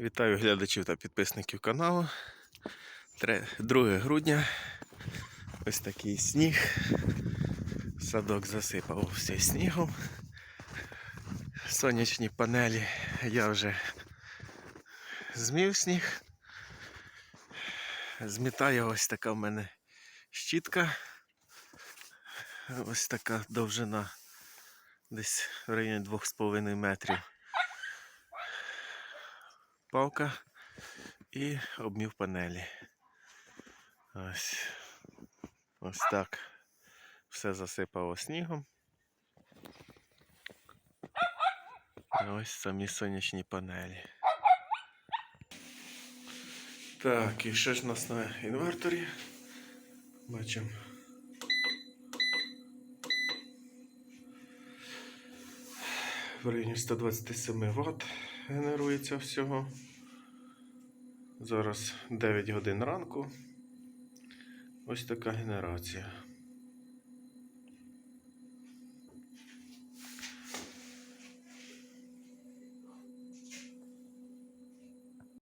Вітаю глядачів та підписників каналу. Тре- 2 грудня. Ось такий сніг. Садок засипав все снігом. Сонячні панелі я вже змів сніг. Змітає ось така в мене щітка. Ось така довжина. Десь в районі 2,5 метрів. Палка і обмів панелі. Ось. Ось так. Все засипало снігом. І ось самі сонячні панелі. Так, і що ж у нас на інверторі? Бачимо. В районі 127 Вт генерується всього. Зараз 9 годин ранку. Ось така генерація.